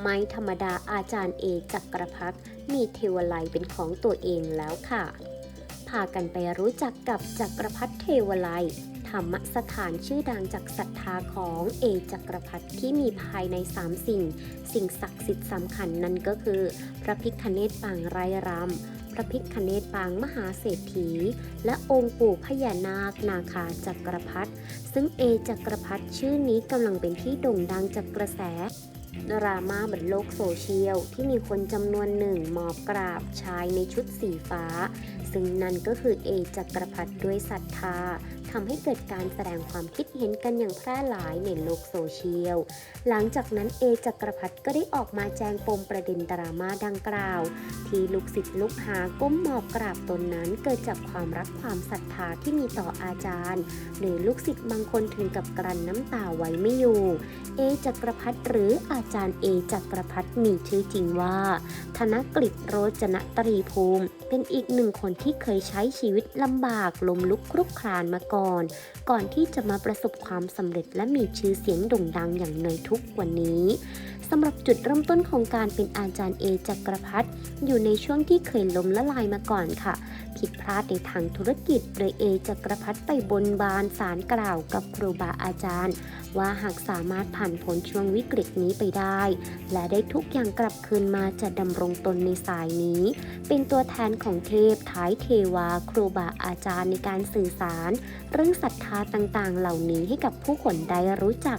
ไม่ธรรมดาอาจารย์เอจักรพัฒมีเทวไลยเป็นของตัวเองแล้วค่ะ พากันไปรู้จักกับจักรพัฒเทวไลยธรรมสถานชื่อดังจากศรัทธาของเอจักรพัฒที่มีภายในสามสิ่ง สิ่งศักดิ์สิทธิ์สำคัญนั่นก็คือ พระพิคเนตปางไรรำพระพิคเนตปางมหาเศรษฐี และองค์ปู่พญานาคนาคาจักรพัฒซึ่งเอจักรพัฒชื่อนี้กำลังเป็นที่โด่งดังจากกระแส ดราม่าบนโลกโซเชียล ที่มีคนจำนวนหนึ่งมอบกราบชายในชุดสีฟ้า ซึ่งนั่นก็คือเอจักรพัฒด้วยศรัทธา ทำให้เกิดการแสดงความคิดเห็นกันอย่างแพร่หลายในโลกโซเชียล หลังจากนั้นเอจักรพัฒก็ได้ออกมาแจงปมประเด็นดราม่าดังกล่าว ที่ลูกศิษย์ลูกหาก้มหมอบกราบตนนั้นเกิดจากความรักความศรัทธาที่มีต่ออาจารย์ หรือลูกศิษย์บางคนถึงกับกรันน้ำตาไว้ไม่อยู่ เอจักรพัฒหรืออาจารย์เอจักรพัฒมีชื่อจริงว่า ธนกฤษโรจนตรีภูมิ เป็นอีกหนึ่งคนที่เคยใช้ชีวิตลำบากลมลุกคลุกคลานมาก่อนก่อนที่จะมาประสบความสำเร็จและมีชื่อเสียงโด่งดังอย่างในทุกวันนี้สำหรับจุดเริ่มต้นของการเป็นอาจารย์เอจักรพัฒอยู่ในช่วงที่เคยล้มละลายมาก่อนค่ะ ผิดพลาดในทางธุรกิจโดยเอจักรพัฒไปบนบานสารกล่าวกับครูบาอาจารย์ ว่าหากสามารถผ่านพ้นช่วงวิกฤตนี้ไปได้ และได้ทุกอย่างกลับคืนมาจะดำรงตนในสายนี้ เป็นตัวแทนของเทพท้ายเทวาครูบาอาจารย์ในการสื่อสารเรื่องศรัทธาต่างๆ เหล่านี้ให้กับผู้คนได้รู้จัก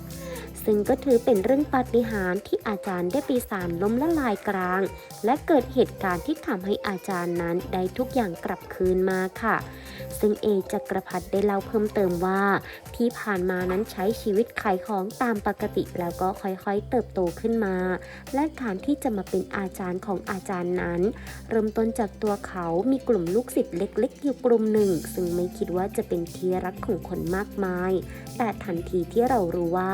ซึ่งก็ถือเป็นเรื่องปาฏิหาริย์ที่อาจารย์ได้ปีสารล้มละลายกลาง และเกิดเหตุการณ์ที่ทำให้อาจารย์นั้นได้ทุกอย่างกลับคืนมาค่ะ ซึ่งเอจักรพัฒได้เล่าเพิ่มเติมว่า ที่ผ่านมานั้นใช้ชีวิตขายของตามปกติแล้วก็ค่อยๆเติบโตขึ้นมา และการที่จะมาเป็นอาจารย์ของอาจารย์นั้น เริ่มต้นจากตัวเขามีกลุ่มลูกศิษย์เล็ก ๆ อยู่กลุ่มหนึ่ง ซึ่งไม่คิดว่าจะเป็นที่รักของคนมากมาย แต่ทันทีที่เรารู้ว่า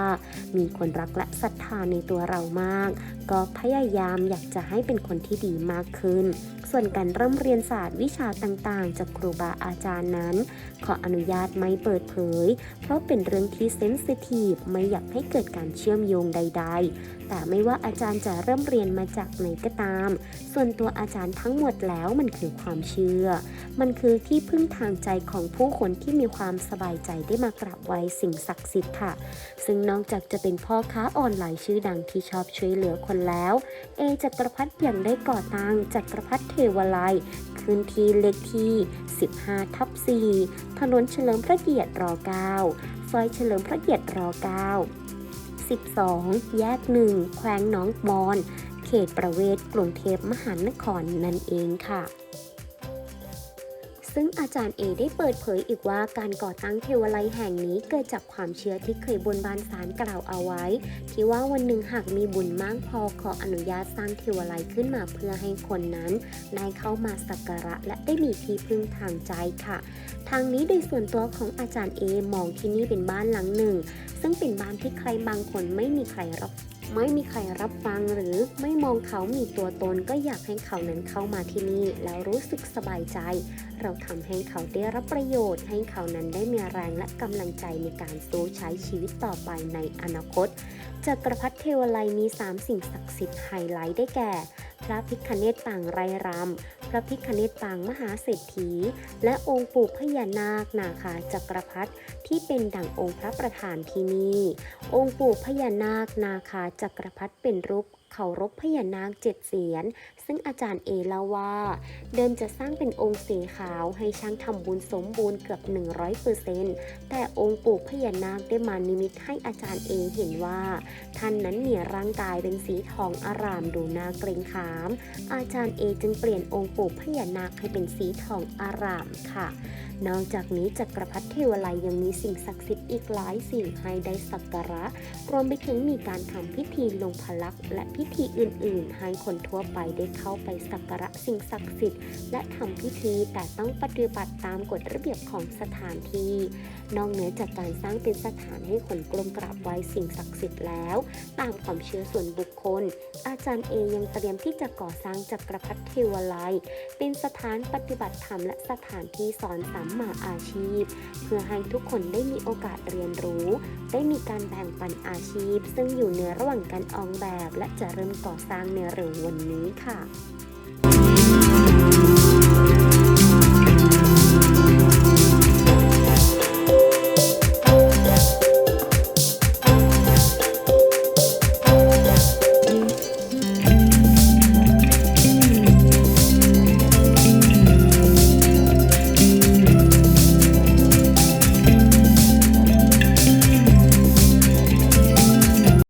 มีคนรักและศรัทธาในตัวเรามาก ก็พยายามอยากจะให้เป็นคนที่ดีมากขึ้น ส่วนการเริ่มเรียนศาสตร์วิชาต่างๆ จากครูบาอาจารย์นั้น ขออนุญาตไม่เปิดเผย เพราะเป็นเรื่องที่เซนซิทีฟไม่อยากให้เกิดการเชื่อมโยงใด ๆ แต่ไม่ว่าอาจารย์จะเริ่มเรียนมาจากไหนก็ตาม ส่วนตัวอาจารย์ทั้งหมดแล้วมันคือความเชื่อ มันคือที่พึ่งทางใจของผู้คนที่มีความสบายใจได้มากราบไหว้สิ่งศักดิ์สิทธิ์ค่ะ ซึ่งนอกจากจะเป็นพ่อค้าออนไลน์ชื่อดังที่ชอบช่วยเหลือคนแล้ว เอจักรพัฒยังได้ก่อตั้งจักรพัฒเทวไลยพื้นที่เลขที่ 15 ทับ 4 ถนนเฉลิมพระเกียรติร9ซอยเฉลิมพระเกียรติร9 12 แยก 1 แขวงหนองบอน เขตประเวศกรุงเทพมหานครนั่นเองค่ะ ซึ่งอาจารย์เอได้เปิดเผยอีกว่าการก่อตั้งเทวไลแห่งนี้เกิดจากความเชื่อที่เคยบนบานสารกล่าวเอาไว้ ที่ว่าวันหนึ่งหากมีบุญมากพอขออนุญาตสร้างเทวไลขึ้นมาเพื่อให้คนนั้นได้เข้ามาสักการะและได้มีที่พึ่งทางใจค่ะ ทางนี้โดยส่วนตัวของอาจารย์เอมองที่นี่เป็นบ้านหลังหนึ่ง ซึ่งเป็นบ้านที่ใครบางคนไม่มีใครรับ ไม่มีใครรับฟังหรือไม่มองเขามีตัวตนก็อยากให้เขานั้นเข้ามาที่นี่ แล้วรู้สึกสบายใจ เราทำให้เขาได้รับประโยชน์ ให้เขานั้นได้มีแรงและกำลังใจในการสู้ใช้ชีวิตต่อไปในอนาคตจักรพรรดิเทวไลยมี 3 สิ่งศักดิ์สิทธิ์ไฮไลท์ได้แก่ พระพิคเนตปางไรรำพระพิคเนตปางมหาเศรษฐี และองค์ปู่พญานาคนาคาจักรพรรดิที่เป็นดั่งองค์พระประธานที่นี่ องค์ปู่พญานาคนาคาจักรพรรดิเป็นรูปเคารพพญานาคเจ็ดเสียน ซึ่งอาจารย์เอเล่าว่า เดิมจะสร้างเป็นองค์สีขาวให้ช่างทำบุญสมบูรณ์เกือบ 100%แต่องค์ปู่พญานาคได้มานิมิตให้อาจารย์เอเห็นว่า ท่านนั้นมีร่างกายเป็นสีทองอารามดูน่าเกรงขาม อาจารย์เอจึงเปลี่ยนองค์ปู่พญานาคให้เป็นสีทองอารามค่ะ นอกจากนี้จักรพรรดิเทวไลยยังมีสิ่งศักดิ์สิทธิ์อีกหลายสิ่งให้ได้สักการะรวมไปถึงมีการทำพิธีลงพลักษณ์และพิธีอื่น ๆ ให้คนทั่วไปได้เข้าไปสักการะสิ่งศักดิ์สิทธิ์และทำพิธีแต่ต้องปฏิบัติตามกฎระเบียบของสถานที่ นอกเหนือจากการสร้างเป็นสถานให้คนกลมกราบไว้สิ่งศักดิ์สิทธิ์แล้ว ตามความเชื่อส่วนบุคคล อาจารย์เอยังเตรียมที่จะก่อสร้างจักรพรรดิเทวไลเป็นสถานปฏิบัติธรรมและสถานที่สอนสัมมาอาชีพ เพื่อให้ทุกคนได้มีโอกาสเรียนรู้ ได้มีการแบ่งปันอาชีพ ซึ่งอยู่เหนือระหว่างการออกแบบและจัจะเริ่มก่อสร้างในเร็ววันนี้ค่ะ